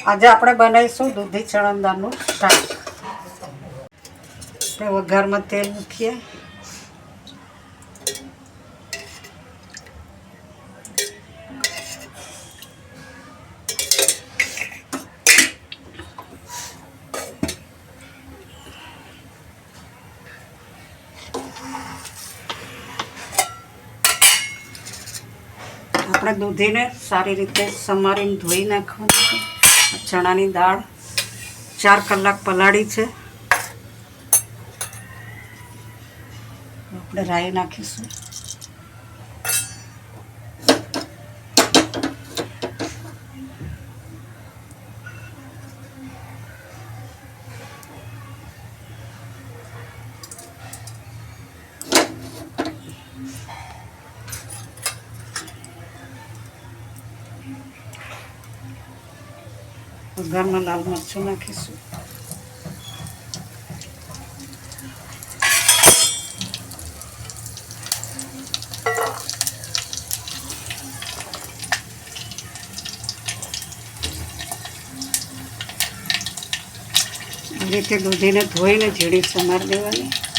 આજે આપણે બનાવીશું દૂધી ચણંદાનું શાક વઘારમાં તેલ મૂકીએ. આપણે દૂધીને સારી રીતે સમારીને ધોઈ નાખવાનું છે. ચણાની દાળ ચાર કલાક પલાળી છે. આપણે રાઈ નાખીશું. વઘારમાં લાલ મરચું નાખીશું. રીતે દૂધીને ધોઈને ઝીણી સમારી દેવાની.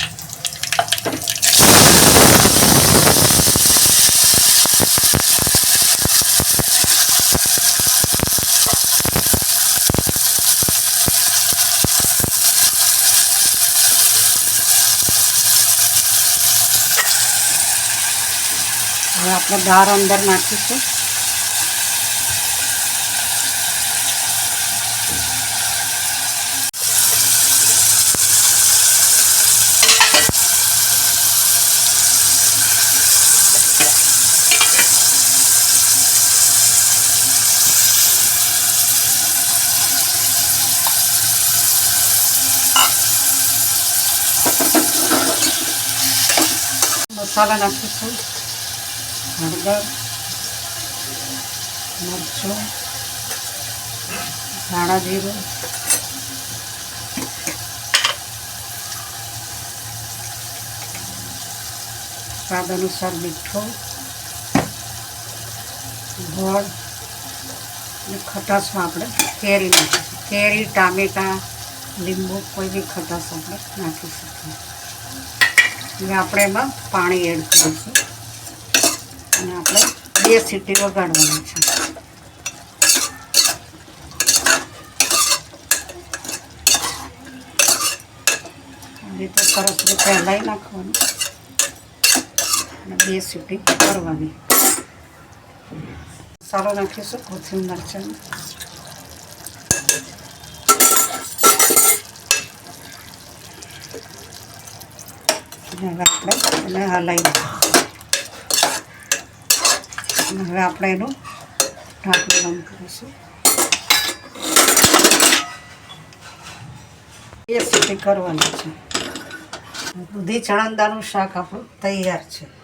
હવે આપણે દાળ અંદર નાખીશું. મસાલા નાખીશું. હળદર, મરચું, ધાણા જીરું, સ્વાદ અનુસાર મીઠું, ગોળ અને ખટાશમાં આપણે કેરી નાખીશું. કેરી, ટામેટાં, લીંબુ કોઈ બી ખટાશ આપણે નાખી શકીએ. હવે આપણે એમાં પાણી એડ કરીશું. અને આપણે બે સીટી વગાડવાની છે. રીતે સરસ રીતે હલાવી નાખવાનું. અને બે સીટી કરવાની. મસાલો નાખીશું કોથમીર મરચાં હવે આપણે એને હલાવી હવે આપણે એનું ઢાંકણું બંધ કરીશું. એ સીટી કરવાની છે. દૂધી ચણાદાનું શાક આપણું તૈયાર છે.